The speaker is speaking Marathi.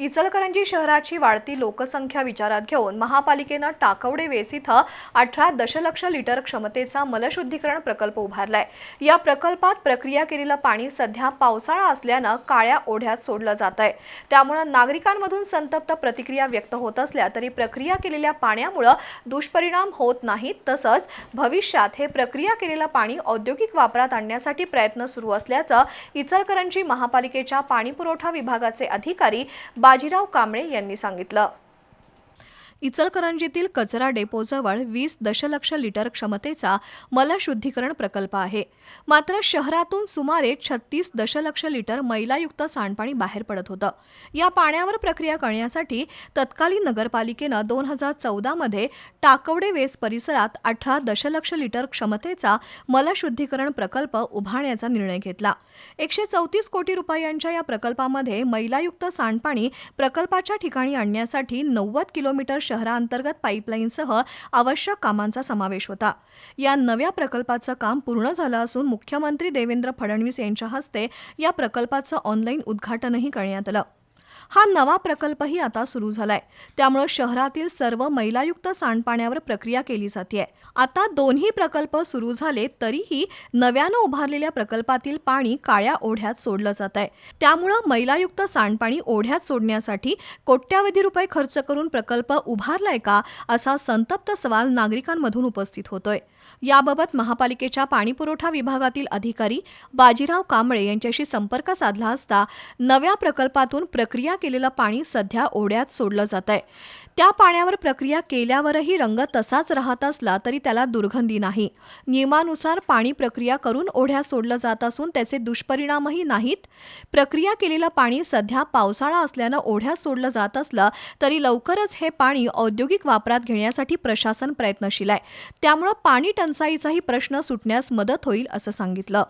इचलकरंजी शहराची वाढती लोकसंख्या विचारात घेऊन महापालिकेनं टाकवडे वेस इथं अठरा दशलक्ष लिटर क्षमतेचा मलशुद्धीकरण प्रकल्प उभारलाय. या प्रकल्पात प्रक्रिया केलेलं पाणी सध्या पावसाळा असल्यानं काळ्या ओढ्यात सोडलं जात आहे त्यामुळं नागरिकांमधून संतप्त प्रतिक्रिया व्यक्त होत असल्या तरी प्रक्रिया केलेल्या पाण्यामुळं दुष्परिणाम होत नाहीत. तसंच भविष्यात हे प्रक्रिया केलेलं पाणी औद्योगिक वापरात आणण्यासाठी प्रयत्न सुरू असल्याचं इचलकरंजी महापालिकेच्या पाणीपुरवठा विभागाचे अधिकारी बाजीराव कांबळे यांनी सांगितलं. इचलकरंजीतील कचरा डेपोजवळ वीस दशलक्ष लिटर क्षमतेचा मलशुद्धीकरण प्रकल्प आहे. मात्र शहरातून सुमारे छत्तीस दशलक्ष लिटर मैलायुक्त सांडपाणी बाहेर पडत होतं. या पाण्यावर प्रक्रिया करण्यासाठी तत्कालीन नगरपालिकेनं दोन हजार चौदामध्ये टाकवडे वेस परिसरात अठरा दशलक्ष लिटर क्षमतेचा मलशुद्धीकरण प्रकल्प उभारण्याचा निर्णय घेतला. एकशे चौतीस कोटी रुपयांच्या या प्रकल्पामध्ये मैलायुक्त सांडपाणी प्रकल्पाच्या ठिकाणी आणण्यासाठी नव्वद किलोमीटर शहरांतर्गत पाईपलाईनसह आवश्यक कामांचा समावेश होता. या नव्या प्रकल्पाचं काम पूर्ण झालं असून मुख्यमंत्री देवेंद्र फडणवीस यांच्या हस्ते या प्रकल्पाचं ऑनलाईन उद्घाटनही करण्यात आलं. हा नवा प्रकल्पही आता सुरू झालाय. त्यामुळे शहरातील सर्व मैलायुक्त सांडपाण्यावर प्रक्रिया केली जाते आता दोन्ही प्रकल्प सुरू झाले तरीही नव्यानं उभारलेल्या प्रकल्पातील पाणी काळ्या ओढ्यात सोडलं जात आहे त्यामुळं मैलायुक्त सांडपाणी ओढ्यात सोडण्यासाठी कोट्यावधी रुपये खर्च करून प्रकल्प उभारलाय का असा संतप्त सवाल नागरिकांमधून उपस्थित होतोय. याबाबत महापालिकेच्या पाणीपुरवठा विभागातील अधिकारी बाजीराव कांबळे यांच्याशी संपर्क साधला असता नव्या प्रकल्पातून प्रक्रिया प्रक्रिया केलेलं पाणी सध्या ओढ्यात सोडलं जात आहे. त्या पाण्यावर प्रक्रिया केल्यावरही रंग तसाच राहत असला तरी त्याला दुर्गंधी नाही. नियमानुसार पाणी प्रक्रिया करून ओढ्यात सोडलं जात असून त्याचे दुष्परिणामही नाहीत. प्रक्रिया केलेलं पाणी सध्या पावसाळा असल्यानं ओढ्यात सोडलं जात असलं तरी लवकरच हे पाणी औद्योगिक वापरात घेण्यासाठी प्रशासन प्रयत्नशील आहे. त्यामुळं पाणी टंचाईचाही प्रश्न सुटण्यास मदत होईल असं सांगितलं.